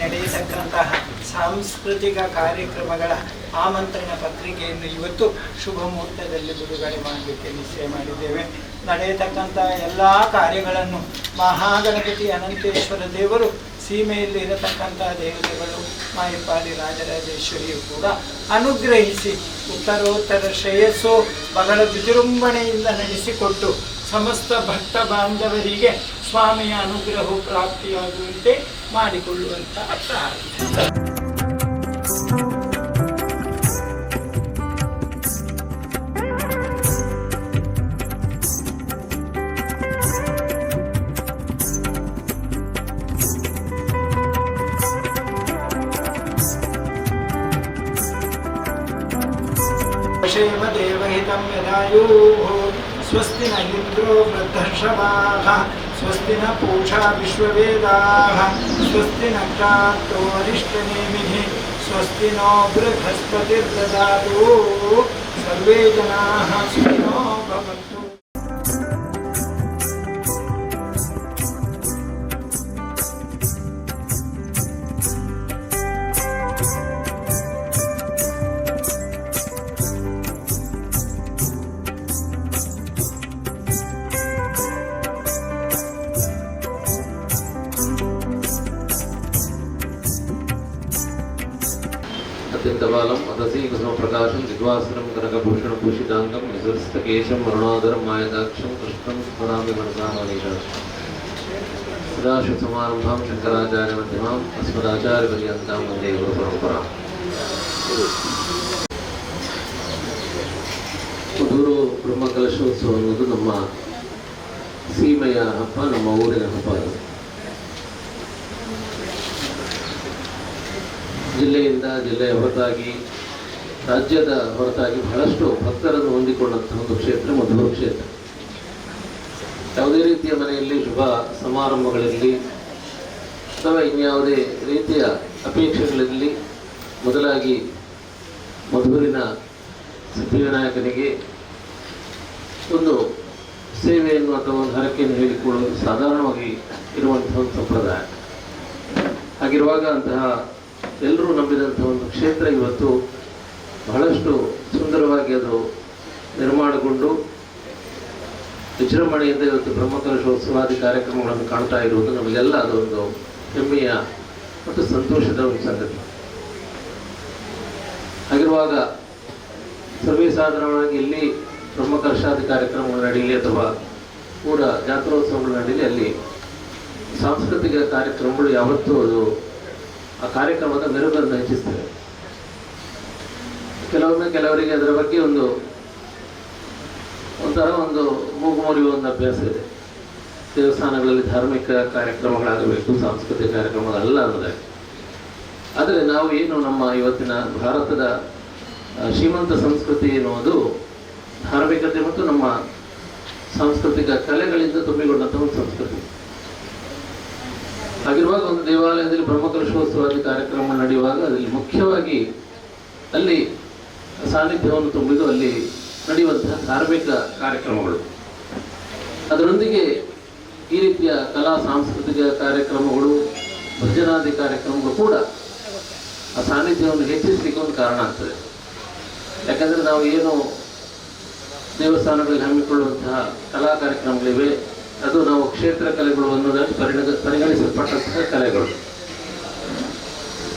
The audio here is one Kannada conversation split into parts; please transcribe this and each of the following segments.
ನಡೆಯತಕ್ಕಂತಹ ಸಾಂಸ್ಕೃತಿಕ ಕಾರ್ಯಕ್ರಮಗಳ ಆಮಂತ್ರಣ ಪತ್ರಿಕೆಯನ್ನು ಇವತ್ತು ಶುಭ ಮುಹೂರ್ತದಲ್ಲಿ ಬಿಡುಗಡೆ ಮಾಡಲಿಕ್ಕೆ ನಿಶ್ಚಯ ಮಾಡಿದ್ದೇವೆ. ನಡೆಯತಕ್ಕಂತಹ ಎಲ್ಲ ಕಾರ್ಯಗಳನ್ನು ಮಹಾಗಣಪತಿ ಅನಂತೇಶ್ವರ ದೇವರು ಸೀಮೆಯಲ್ಲಿ ಇರತಕ್ಕಂಥ ದೇವತೆಗಳು, ಮಾಯಪಾಲಿ ರಾಜರಾಜೇಶ್ವರಿಯು ಕೂಡ ಅನುಗ್ರಹಿಸಿ ಉತ್ತರೋತ್ತರ ಶ್ರೇಯಸ್ಸು ಬಹಳ ವಿಜೃಂಭಣೆಯಿಂದ ನಡೆಸಿಕೊಟ್ಟು ಸಮಸ್ತ ಭಕ್ತ ಬಾಂಧವರಿಗೆ ಸ್ವಾಮಿಯ ಅನುಗ್ರಹವು ಪ್ರಾಪ್ತಿಯಾಗುವಂತೆ ಮಾಡಿಕೊಳ್ಳುವಂತಹ ಪ್ರಾರ್ಥನೆ. स्वस्ति न इन्द्रो वृद्धर्षभाः स्वस्ति न पूषा विश्ववेदाः स्वस्ति न क्रान्तो स्वस्ति नो बृहस्पतिर्ददातु। सर्वे जनाः सुखिनो भवन्तु। అత్యంతబాలం అదసి కుసుమప్రకాశం దిగ్వాసనం కనకభూషణభూషితాంగం నిజస్థకేశం వరుణాధరం మాయదాక్షం కృష్ణం స్మరామి మనసామనీష సదాశివసమారంభాం శంకరాచార్యమధ్యమాం అస్మదాచార్యపర్యంతాం వందే గురు పరంపరా ಕುದೂರು ಬ್ರಹ್ಮಕಲಶೋತ್ಸವ ಅನ್ನೋದು ನಮ್ಮ ಸೀಮೆಯ ಹಬ್ಬ ನಮ್ಮ ಊರಿನ ಹಬ್ಬ ಜಿಲ್ಲೆಯಿಂದ ಜಿಲ್ಲೆಯ ಹೊರತಾಗಿ, ರಾಜ್ಯದ ಹೊರತಾಗಿ ಬಹಳಷ್ಟು ಭಕ್ತರನ್ನು ಹೊಂದಿಕೊಂಡಂತಹ ಒಂದು ಕ್ಷೇತ್ರ ಮಧುರ ಕ್ಷೇತ್ರ. ಯಾವುದೇ ರೀತಿಯ ಮನೆಯಲ್ಲಿ ಶುಭ ಸಮಾರಂಭಗಳಲ್ಲಿ ಅಥವಾ ಇನ್ಯಾವುದೇ ರೀತಿಯ ಅಪೇಕ್ಷೆಗಳಲ್ಲಿ ಮೊದಲಾಗಿ ಮಧುರಿನ ಸಿದ್ಧಿವಿನಾಯಕನಿಗೆ ಒಂದು ಸೇವೆಯನ್ನು ಅಥವಾ ಒಂದು ಹರಕೆಯನ್ನು ಹೇಳಿಕೊಳ್ಳುವುದು ಸಾಧಾರಣವಾಗಿ ಇರುವಂತಹ ಒಂದು ಸಂಪ್ರದಾಯ. ಹಾಗಿರುವಾಗ ಅಂತಹ ಎಲ್ಲರೂ ನಂಬಿದಂಥ ಒಂದು ಕ್ಷೇತ್ರ ಇವತ್ತು ಬಹಳಷ್ಟು ಸುಂದರವಾಗಿ ಅದು ನಿರ್ಮಾಣಗೊಂಡು ವಿಜೃಂಭಣೆಯಿಂದ ಇವತ್ತು ಬ್ರಹ್ಮಕಲಶೋತ್ಸವಾದಿ ಕಾರ್ಯಕ್ರಮಗಳನ್ನು ಕಾಣ್ತಾ ಇರುವುದು ನಮಗೆಲ್ಲ ಅದೊಂದು ಹೆಮ್ಮೆಯ ಮತ್ತು ಸಂತೋಷದ ಒಂದು ಸಂಗತಿ. ಹಾಗಿರುವಾಗ ಸರ್ವೇ ಸಾಧಾರಣವಾಗಿ ಇಲ್ಲಿ ಬ್ರಹ್ಮಕಲಶಾದಿ ಕಾರ್ಯಕ್ರಮಗಳು ನಡೀಲಿ ಅಥವಾ ಕೂಡ ಜಾತ್ರೋತ್ಸವಗಳು ನಡೀಲಿ ಅಲ್ಲಿ ಸಾಂಸ್ಕೃತಿಕ ಕಾರ್ಯಕ್ರಮಗಳು ಯಾವತ್ತೂ ಅದು ಆ ಕಾರ್ಯಕ್ರಮದ ಮೆರುಗನ್ನು ಹೆಚ್ಚಿಸ್ತೇವೆ ಕೆಲವೊಮ್ಮೆ ಕೆಲವರಿಗೆ ಅದರ ಬಗ್ಗೆ ಒಂದು ಒಂಥರ ಒಂದು ಮೂಗು ಮುರಿಯುವ ಒಂದು ಅಭ್ಯಾಸ ಇದೆ. ದೇವಸ್ಥಾನಗಳಲ್ಲಿ ಧಾರ್ಮಿಕ ಕಾರ್ಯಕ್ರಮಗಳಾಗಬೇಕು, ಸಾಂಸ್ಕೃತಿಕ ಕಾರ್ಯಕ್ರಮಗಳಲ್ಲ ಅನ್ನೋದಾಗಿ ಆದರೆ ನಾವು ಏನು ನಮ್ಮ ಇವತ್ತಿನ ಭಾರತದ ಶ್ರೀಮಂತ ಸಂಸ್ಕೃತಿ ಎನ್ನುವುದು ಧಾರ್ಮಿಕತೆ ಮತ್ತು ನಮ್ಮ ಸಾಂಸ್ಕೃತಿಕ ಕಲೆಗಳಿಂದ ತುಂಬಿಕೊಂಡಂತಹ ಒಂದು ಸಂಸ್ಕೃತಿ ಹಾಗಿರುವಾಗ ಒಂದು ದೇವಾಲಯದಲ್ಲಿ ಬ್ರಹ್ಮಕಲಶೋತ್ಸವಾದಿ ಕಾರ್ಯಕ್ರಮ ನಡೆಯುವಾಗ ಅದರಲ್ಲಿ ಮುಖ್ಯವಾಗಿ ಅಲ್ಲಿ ಸಾನ್ನಿಧ್ಯವನ್ನು ತುಂಬಿದ್ದು ಅಲ್ಲಿ ನಡೆಯುವಂತಹ ಧಾರ್ಮಿಕ ಕಾರ್ಯಕ್ರಮಗಳು. ಅದರೊಂದಿಗೆ ಈ ರೀತಿಯ ಕಲಾ, ಸಾಂಸ್ಕೃತಿಕ ಕಾರ್ಯಕ್ರಮಗಳು, ಭಜನಾದಿ ಕಾರ್ಯಕ್ರಮಗಳು ಕೂಡ ಆ ಸಾನ್ನಿಧ್ಯವನ್ನು ಹೆಚ್ಚಿಸಲಿಕ್ಕೆ ಒಂದು ಕಾರಣ ಆಗ್ತದೆ. ಯಾಕಂದರೆ ನಾವು ಏನು ದೇವಸ್ಥಾನಗಳಲ್ಲಿ ಹಮ್ಮಿಕೊಳ್ಳುವಂತಹ ಕಲಾ ಕಾರ್ಯಕ್ರಮಗಳಿವೆ. ಅದು ನಾವು ಕ್ಷೇತ್ರ ಕಲೆಗಳು ಅನ್ನೋದನ್ನು ಪರಿಣ ಪರಿಗಣಿಸಲ್ಪಟ್ಟಂತಹ ಕಲೆಗಳು.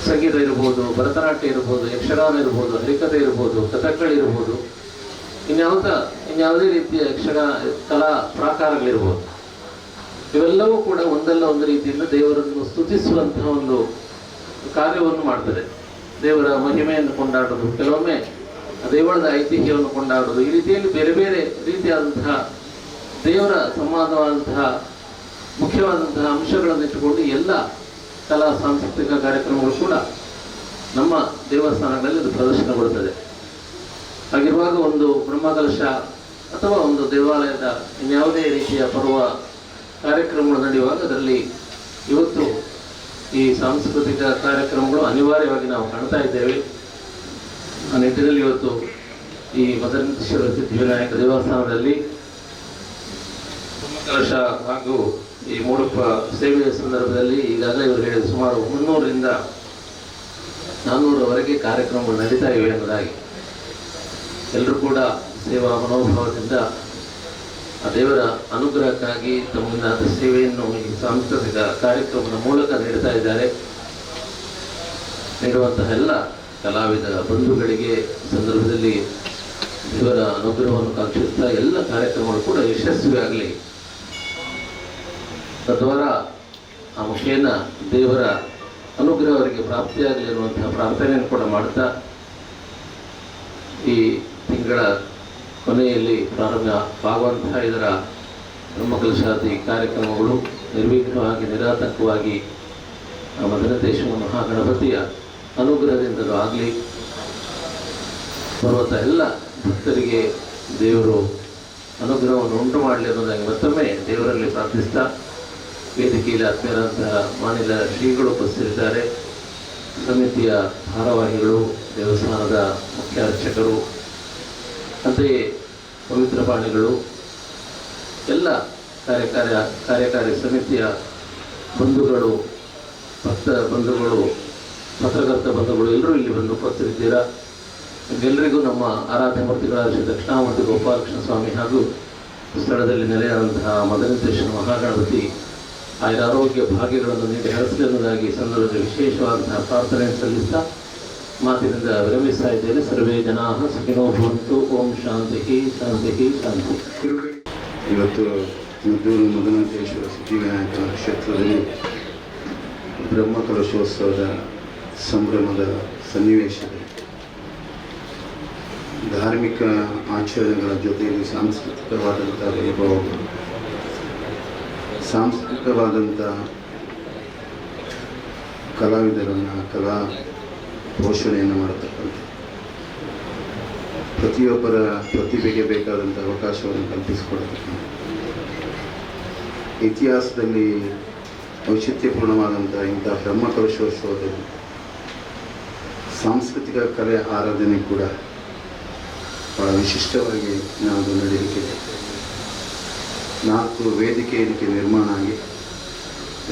ಸಂಗೀತ ಇರ್ಬೋದು, ಭರತನಾಟ್ಯ ಇರ್ಬೋದು, ಯಕ್ಷಗಾನ ಇರ್ಬೋದು ಹರಿಕತೆ ಇರ್ಬೋದು, ಕಥಕ್ಕಳಿ ಇರ್ಬೋದು, ಇನ್ಯಾವುದ, ಇನ್ಯಾವುದೇ ರೀತಿಯ ಯಕ್ಷಗ, ಕಲಾ ಪ್ರಾಕಾರಗಳಿರ್ಬೋದು. ಇವೆಲ್ಲವೂ ಕೂಡ ಒಂದಲ್ಲ ಒಂದು ರೀತಿಯಿಂದ ದೇವರನ್ನು ಸ್ತುತಿಸುವಂತಹ ಒಂದು ಕಾರ್ಯವನ್ನು ಮಾಡ್ತದೆ. ದೇವರ ಮಹಿಮೆಯನ್ನು ಕೊಂಡಾಡೋದು ಕೆಲವೊಮ್ಮೆ ದೇವಳದ ಐತಿಹ್ಯವನ್ನು ಕೊಂಡಾಡೋದು ಈ ರೀತಿಯಲ್ಲಿ ಬೇರೆ ಬೇರೆ ರೀತಿಯಾದಂತಹ ದೇವರ ಸಂವಾದವಾದಂತಹ ಮುಖ್ಯವಾದಂತಹ ಅಂಶಗಳನ್ನು ಇಟ್ಟುಕೊಂಡು ಎಲ್ಲ ಕಲಾ ಸಾಂಸ್ಕೃತಿಕ ಕಾರ್ಯಕ್ರಮಗಳು ಕೂಡ ನಮ್ಮ ದೇವಸ್ಥಾನಗಳಲ್ಲಿ ಅದು ಪ್ರದರ್ಶನಗೊಳ್ಳುತ್ತದೆ ಹಾಗಿರುವಾಗ ಒಂದು ಬ್ರಹ್ಮಕಲಶ ಅಥವಾ ಒಂದು ದೇವಾಲಯದ ಇನ್ಯಾವುದೇ ರೀತಿಯ ಪರ್ವ ಕಾರ್ಯಕ್ರಮಗಳು ನಡೆಯುವಾಗ ಅದರಲ್ಲಿ ಇವತ್ತು ಈ ಸಾಂಸ್ಕೃತಿಕ ಕಾರ್ಯಕ್ರಮಗಳು ಅನಿವಾರ್ಯವಾಗಿ ನಾವು ಕಾಣ್ತಾ ಇದ್ದೇವೆ. ಆ ನಿಟ್ಟಿನಲ್ಲಿ ಇವತ್ತು ಈ ಮದನೇಶ್ವರ ಸಿದ್ಧಿವಿನಾಯಕ ದೇವಸ್ಥಾನದಲ್ಲಿ ಕಲಶ ಹಾಗೂ ಈ ಮೂಡಪ್ಪ ಸೇವೆಯ ಸಂದರ್ಭದಲ್ಲಿ ಈಗಾಗಲೇ ಇವರು ಹೇಳಿದ ಸುಮಾರು ಮುನ್ನೂರರಿಂದ ನಾನ್ನೂರವರೆಗೆ ಕಾರ್ಯಕ್ರಮಗಳು ನಡೀತಾ ಇವೆ ಎಂಬುದಾಗಿ. ಎಲ್ಲರೂ ಕೂಡ ಸೇವಾ ಮನೋಭಾವದಿಂದ ಆ ದೇವರ ಅನುಗ್ರಹಕ್ಕಾಗಿ ತಮ್ಮಿನ ಸೇವೆಯನ್ನು ಈ ಸಾಂಸ್ಕೃತಿಕ ಕಾರ್ಯಕ್ರಮದ ಮೂಲಕ ನೀಡ್ತಾ ಇದ್ದಾರೆ. ನೀಡುವಂತಹ ಎಲ್ಲ ಕಲಾವಿದ ಬಂಧುಗಳಿಗೆ ಸಂದರ್ಭದಲ್ಲಿ ದೇವರ ಅನುಗ್ರಹವನ್ನು ಕಾಂಕ್ಷಿಸ್ತಾ ಎಲ್ಲ ಕಾರ್ಯಕ್ರಮಗಳು ಕೂಡ ಯಶಸ್ವಿಯಾಗಲಿ. ತದ್ವಾರ ಆ ಮುಖೇನ ದೇವರ ಅನುಗ್ರಹ ಅವರಿಗೆ ಪ್ರಾಪ್ತಿಯಾಗಲಿ ಅನ್ನುವಂತಹ ಪ್ರಾರ್ಥನೆಯನ್ನು ಕೂಡ ಮಾಡ್ತಾ ಈ ತಿಂಗಳ ಕೊನೆಯಲ್ಲಿ ಪ್ರಾರಂಭ ಆಗುವಂತಹ ಇದರ ಬ್ರಹ್ಮಕಲಶಾದಿ ಕಾರ್ಯಕ್ರಮಗಳು ನಿರ್ವಿಘ್ನವಾಗಿ, ನಿರಾತಂಕವಾಗಿ ಆ ಮದನದೇಶ್ವರ ಮಹಾಗಣಪತಿಯ ಅನುಗ್ರಹದಿಂದಲೂ ಆಗಲಿ ಬರುವಂಥ ಎಲ್ಲ ಭಕ್ತರಿಗೆ ದೇವರು ಅನುಗ್ರಹವನ್ನು ಉಂಟು ಮಾಡಲಿ ಅನ್ನೋದಾಗಿ ಮತ್ತೊಮ್ಮೆ ದೇವರಲ್ಲಿ ಪ್ರಾರ್ಥಿಸ್ತಾ ವೇದಿಕೆಯಲ್ಲಿ ಆತ್ಮೀಯರಾದಂತಹ ಮಾನಿಲ ಶ್ರೀಗಳು ಉಪಸ್ಥಿತರಿದ್ದಾರೆ ಸಮಿತಿಯ ಭಾರವಾಹಿಗಳು ದೇವಸ್ಥಾನದ ಮುಖ್ಯ ಅರ್ಚಕರು ಅಂತೆಯೇ ಪವಿತ್ರ ಪಾಣಿಗಳು, ಎಲ್ಲ ಕಾರ್ಯಕಾರ್ಯ, ಕಾರ್ಯಕಾರಿ ಸಮಿತಿಯ ಬಂಧುಗಳು, ಭಕ್ತ ಬಂಧುಗಳು, ಪತ್ರಕರ್ತ ಬಂಧುಗಳು, ಎಲ್ಲರೂ ಇಲ್ಲಿ ಬಂದು ಉಪಸ್ಥಿತಿದ್ದೀರಾ? ಎಲ್ಲರಿಗೂ ನಮ್ಮ ಆರಾಧ್ಯ ಮೂರ್ತಿಗಳಾದ ಶ್ರೀ ದಕ್ಷಿಣಾಮೂರ್ತಿ ಗೋಪಾಲಕೃಷ್ಣ ಸ್ವಾಮಿ ಹಾಗೂ ಸ್ಥಳದಲ್ಲಿ ನೆಲೆಯಾದಂತಹ ಮದನಿರ್ದೇಶನ ಮಹಾಗಣಪತಿ ಆಯುರ ಆರೋಗ್ಯ ಭಾಗ್ಯಗಳನ್ನು ನೀಡಿ ಹರಿಸಲಿ ಅನ್ನೋದಾಗಿ ಸಂದರ್ಭದ ವಿಶೇಷವಾದಂತಹ ಪ್ರಾರ್ಥನೆಯನ್ನು ಸಲ್ಲಿಸ್ತಾ ಮಾತಿನಿಂದ ವಿರಮಿಸ್ತಾ ಇದ್ದೇನೆ. ಸರ್ವೇ ಜನಾ ಸುಖಿನೋ ಭವಂತು. ಓಂ ಶಾಂತಿ ಶಾಂತಿ ಶಾಂತಿ ಇವತ್ತು ಮದ್ದೂರು ಮದನಂತೇಶ್ವರ ಸಿದ್ಧಿವಿನಾಯಕನ ಕ್ಷೇತ್ರದಲ್ಲಿ ಬ್ರಹ್ಮಕಲಶೋತ್ಸವದ ಸಂಭ್ರಮದ ಸನ್ನಿವೇಶದಲ್ಲಿ ಧಾರ್ಮಿಕ ಆಚರಣೆಗಳ ಜೊತೆಯಲ್ಲಿ ಸಾಂಸ್ಕೃತಿಕವಾದಂಥ ವೈಭವಗಳು ಸಾಂಸ್ಕೃತಿಕವಾದಂಥ ಕಲಾವಿದರನ್ನು ಕಲಾ ಪೋಷಣೆಯನ್ನು ಮಾಡತಕ್ಕಂಥ ಪ್ರತಿಯೊಬ್ಬರ ಪ್ರತಿಭೆಗೆ ಬೇಕಾದಂಥ ಅವಕಾಶವನ್ನು ಕಲ್ಪಿಸಿಕೊಡತಕ್ಕಂಥ ಇತಿಹಾಸದಲ್ಲಿ ಔಚಿತ್ಯಪೂರ್ಣವಾದಂಥ ಇಂಥ ಬ್ರಹ್ಮಕಲಶೋತ್ಸವದಲ್ಲಿ ಸಾಂಸ್ಕೃತಿಕ ಕಲೆ ಆರಾಧನೆ ಕೂಡ ಬಹಳ ವಿಶಿಷ್ಟವಾಗಿ ನಾವು ನಡೆಯಲಿಕ್ಕಿದೆ. ನಾಲ್ಕು ವೇದಿಕೆ ಇದಕ್ಕೆ ನಿರ್ಮಾಣ ಆಗಿ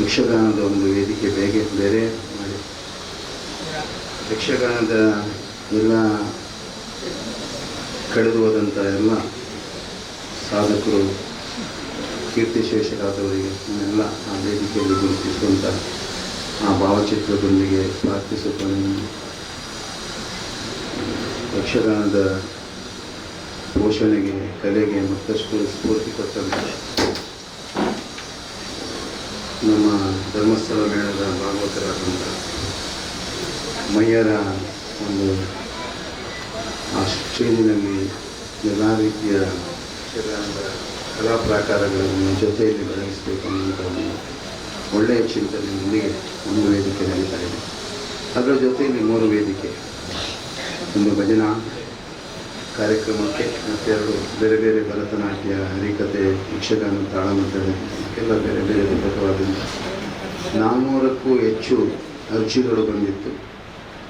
ಯಕ್ಷಗಾನದ ಒಂದು ವೇದಿಕೆ ಬೇಗೆ ಬೇರೆ ಮಾಡಿ. ಯಕ್ಷಗಾನದ ಎಲ್ಲ ಕಳೆದು ಹೋದಂಥ ಎಲ್ಲ ಸಾಧಕರು, ಕೀರ್ತಿಶೇಷರಾದವರಿಗೆ ಎಲ್ಲ ಆ ವೇದಿಕೆಯಲ್ಲಿ ಗುರುತಿಸುವಂಥ ಆ ಭಾವಚಿತ್ರದೊಂದಿಗೆ ಪ್ರಾರ್ಥಿಸುತ್ತಾನೆ. ಯಕ್ಷಗಾನದ ಪೋಷಣೆಗೆ, ಕಲೆಗೆ ಮತ್ತಷ್ಟು ಸ್ಫೂರ್ತಿ ಕೊಟ್ಟಂತೆ. ನಮ್ಮ ಧರ್ಮಸ್ಥಳ ಮೇಳದ ಭಾಗವತರಾದಂಥ ಮಯ್ಯರ ಒಂದು ಆ ಸ್ಟೇಜಿನಲ್ಲಿ ಎಲ್ಲ ರೀತಿಯ ಕಲಾ ಪ್ರಾಕಾರಗಳನ್ನು ಜೊತೆಯಲ್ಲಿ ಬೆಳಗಿಸಬೇಕು ಅನ್ನುವಂಥ ಒಂದು ಒಳ್ಳೆಯ ಚಿಂತನೆಯೊಂದಿಗೆ ಒಂದು ವೇದಿಕೆ ನಡೀತಾ ಇದೆ. ಅದರ ಜೊತೆಯಲ್ಲಿ ಮೂರು ವೇದಿಕೆ. ಒಂದು ಭಜನಾ ಕಾರ್ಯಕ್ರಮಕ್ಕೆ ಮತ್ತೆರಡು ಬೇರೆ ಬೇರೆ ಭರತನಾಟ್ಯ, ಹರಿಕತೆ, ಯಕ್ಷಗಾನ ತಾಳಮದ್ದಳೆ ಎಲ್ಲ ಬೇರೆ ಬೇರೆ ವಿಧವಾದಂಥ ನಾನ್ನೂರಕ್ಕೂ ಹೆಚ್ಚು ಅರ್ಜಿಗಳು ಬಂದಿತ್ತು.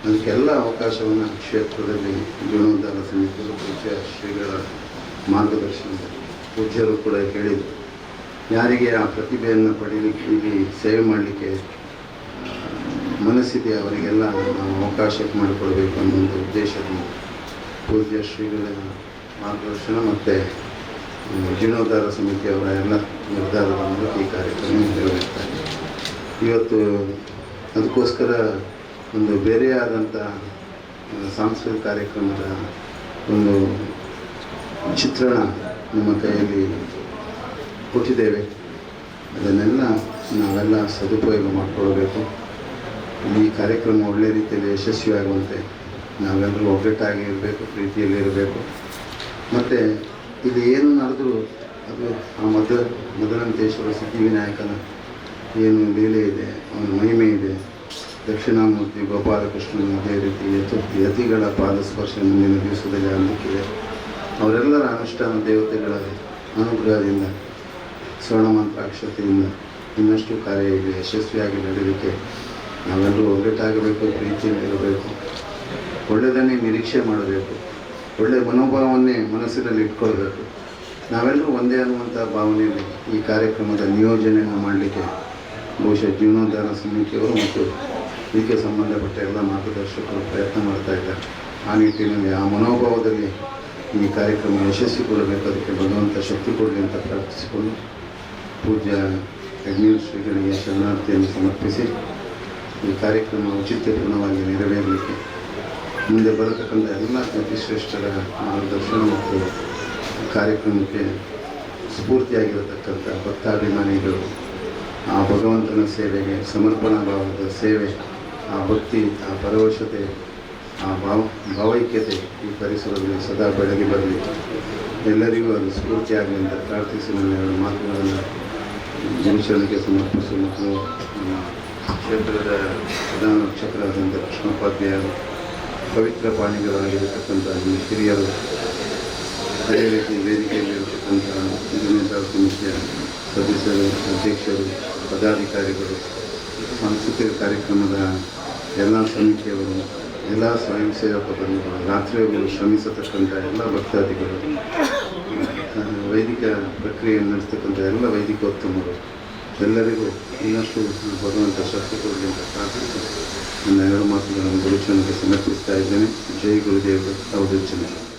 ಅದಕ್ಕೆಲ್ಲ ಅವಕಾಶವನ್ನು ಕ್ಷೇತ್ರದಲ್ಲಿ ಜೀರ್ಣೋದ್ಧಾರ ಸಮಿತಿಗಳು ಪೂಜ್ಯ ಶ್ರೀಗಳ ಮಾರ್ಗದರ್ಶನದಲ್ಲಿ ಪೂಜ್ಯರು ಕೂಡ ಹೇಳಿದರು. ಯಾರಿಗೆ ಆ ಪ್ರತಿಭೆಯನ್ನು ಪಡೀಲಿಕ್ಕೆ ಇಲ್ಲಿ ಸೇವೆ ಮಾಡಲಿಕ್ಕೆ ಮನಸ್ಸಿದೆ ಅವರಿಗೆಲ್ಲ ನಾವು ಅವಕಾಶ ಮಾಡಿಕೊಡಬೇಕು ಅನ್ನೋ ಒಂದು ಉದ್ದೇಶದಿಂದ. ಪೂಜ್ಯ ಶ್ರೀಗಳ ಮಾರ್ಗದರ್ಶನ ಮತ್ತು ಜೀರ್ಣೋದ್ಧಾರ ಸಮಿತಿಯವರ ಎಲ್ಲ ನಿರ್ಧಾರದ ಈ ಕಾರ್ಯಕ್ರಮ ನೆರವೇರ್ತಾರೆ. ಇವತ್ತು ಅದಕ್ಕೋಸ್ಕರ ಒಂದು ಬೇರೆಯಾದಂಥ ಸಾಂಸ್ಕೃತಿಕ ಕಾರ್ಯಕ್ರಮದ ಒಂದು ಚಿತ್ರಣ ನಮ್ಮ ಕೈಯಲ್ಲಿ ಕೊಟ್ಟಿದ್ದೇವೆ. ಅದನ್ನೆಲ್ಲ ನಾವೆಲ್ಲ ಸದುಪಯೋಗ ಮಾಡಿಕೊಳ್ಬೇಕು. ಈ ಕಾರ್ಯಕ್ರಮ ಒಳ್ಳೆಯ ರೀತಿಯಲ್ಲಿ ಯಶಸ್ವಿಯಾಗುವಂತೆ ನಾವೆಲ್ಲರೂ ಒಗ್ಗಟ್ಟಾಗಿ ಇರಬೇಕು, ಪ್ರೀತಿಯಲ್ಲಿ ಇರಬೇಕು. ಮತ್ತು ಇಲ್ಲಿ ಏನು ನಡೆದರೂ ಅದು ಆ ಮದ ಮದನಂತೇಶ್ವರ ಸಿದ್ಧಿವಿನಾಯಕನ ಏನು ಲೀಲೆ ಇದೆ, ಅವನ ಮಹಿಮೆ ಇದೆ. ದಕ್ಷಿಣಾಮೂರ್ತಿ ಗೋಪಾಲಕೃಷ್ಣನ ಅದೇ ರೀತಿ ಯತು, ಯತಿಗಳ ಪಾದಸ್ಪರ್ಶ ಮುಂದಿನ ದಿವಸದಲ್ಲಿ ಆಗಲಿಕ್ಕಿದೆ ಅವರೆಲ್ಲರ ಅನುಷ್ಠಾನ ದೇವತೆಗಳ ಅನುಗ್ರಹದಿಂದ ಸ್ವರ್ಣಮಂತ್ರಾಕ್ಷತೆಯಿಂದ ಇನ್ನಷ್ಟು ಕಾರ್ಯ ಇಲ್ಲಿ ಯಶಸ್ವಿಯಾಗಿ ನಡೆಯಲಿಕ್ಕೆ ನಾವೆಲ್ಲರೂ ಒಗ್ಗಟ್ಟಾಗಬೇಕು ಪ್ರೀತಿಯಲ್ಲಿ ಇರಬೇಕು ಒಳ್ಳೆಯದನ್ನೇ ನಿರೀಕ್ಷೆ ಮಾಡಬೇಕು. ಒಳ್ಳೆಯ ಮನೋಭಾವವನ್ನೇ ಮನಸ್ಸಿನಲ್ಲಿ ಇಟ್ಕೊಳ್ಬೇಕು. ನಾವೆಲ್ಲರೂ ಒಂದೇ ಅನ್ನುವಂಥ ಭಾವನೆಯಲ್ಲಿ ಈ ಕಾರ್ಯಕ್ರಮದ ನಿಯೋಜನೆಯನ್ನು ಮಾಡಲಿಕ್ಕೆ ಬಹುಶಃ ಜೀವನೋದ್ಧಾರ ಸಮಿತಿಯವರು ಮತ್ತು ಇದಕ್ಕೆ ಸಂಬಂಧಪಟ್ಟ ಎಲ್ಲ ಮಾರ್ಗದರ್ಶಕರು ಪ್ರಯತ್ನ ಮಾಡ್ತಾ ಇದ್ದಾರೆ. ಆ ನಿಟ್ಟಿನಲ್ಲಿ ಆ ಮನೋಭಾವದಲ್ಲಿ ಈ ಕಾರ್ಯಕ್ರಮ ಯಶಸ್ವಿ ಕೊಡಬೇಕು ಅದಕ್ಕೆ ಭಗವಂತ ಶಕ್ತಿ ಕೊಡಲಿ ಅಂತ ಪ್ರಾರ್ಥಿಸಿಕೊಂಡು ಪೂಜ್ಯ ಯಜ್ಞೀರ್ ಶ್ರೀಗಳಿಗೆ ಶರಣಾರ್ಥಿಯನ್ನು ಸಮರ್ಪಿಸಿ ಈ ಕಾರ್ಯಕ್ರಮ ಔಚಿತ್ಯಪೂರ್ಣವಾಗಿ ನೆರವೇರಲಿಕ್ಕೆ ಮುಂದೆ ಬರತಕ್ಕಂಥ ಎಲ್ಲ ಅತಿಶ್ರೇಷ್ಠರ ಮಾರ್ಗದರ್ಶನ ಮತ್ತು ಕಾರ್ಯಕ್ರಮಕ್ಕೆ ಸ್ಫೂರ್ತಿಯಾಗಿರತಕ್ಕಂಥ ಭಕ್ತಾಭಿಮಾನಿಗಳು, ಆ ಭಗವಂತನ ಸೇವೆಗೆ ಸಮರ್ಪಣಾ ಭಾವದ ಸೇವೆ, ಆ ಭಕ್ತಿ, ಆ ಪರವಶತೆ ಆ ಭಾವ, ಭಾವೈಕ್ಯತೆ ಈ ಪರಿಸರದಲ್ಲಿ ಸದಾ ಬೆಳಗ್ಗೆ ಬರಲಿ. ಎಲ್ಲರಿಗೂ ಅದು ಸ್ಫೂರ್ತಿಯಾಗಲಿ ಅಂತ ಪ್ರಾರ್ಥಿಸಿ ನನ್ನ ಎರಡು ಮಾತುಗಳನ್ನು ಗುರುಚರಣಕ್ಕೆ ಸಮರ್ಪಿಸುವ ಕ್ಷೇತ್ರದ ಪ್ರಧಾನ ಅರ್ಚಕರಾದಂಥ ಕೃಷ್ಣೋಪಾಧ್ಯಾಯರು ಪವಿತ್ರ ಪಾಣಿಗಳಾಗಿರತಕ್ಕಂಥ ನಿಮ್ಮ ಹಿರಿಯರು ಅದೇ ರೀತಿ ವೇದಿಕೆಯಲ್ಲಿರತಕ್ಕಂಥ ಜಿಲ್ಲಾ ಸಮಿತಿಯ ಸದಸ್ಯರು ಅಧ್ಯಕ್ಷರು, ಪದಾಧಿಕಾರಿಗಳು, ಸಾಂಸ್ಕೃತಿಕ ಕಾರ್ಯಕ್ರಮದ ಎಲ್ಲ ಸಮಿತಿಯವರು, ಎಲ್ಲ ಸ್ವಯಂ ಸೇವಕ ಬಂಧುಗಳು ರಾತ್ರಿಯವರು ಶ್ರಮಿಸತಕ್ಕಂಥ ಎಲ್ಲ ಭಕ್ತಾದಿಗಳು ವೈದಿಕ ಪ್ರಕ್ರಿಯೆಯನ್ನು ನಡೆಸ್ತಕ್ಕಂಥ ಎಲ್ಲ ವೈದಿಕೋತ್ತಮರು, ಎಲ್ಲರಿಗೂ ಇನ್ನಷ್ಟು ಭಗವಂತ ಶಕ್ತಿ ಕೊಡಲಿ ಅಂತ ನನ್ನ ಎರಡು ಮಾತುಗಳನ್ನು ಗುರುಚನಕ್ಕೆ ಸಮರ್ಪಿಸ್ತಾ ಇದ್ದೇನೆ. ಜೈ ಗುರುದೇವರು ಅವಧೂಚನೆ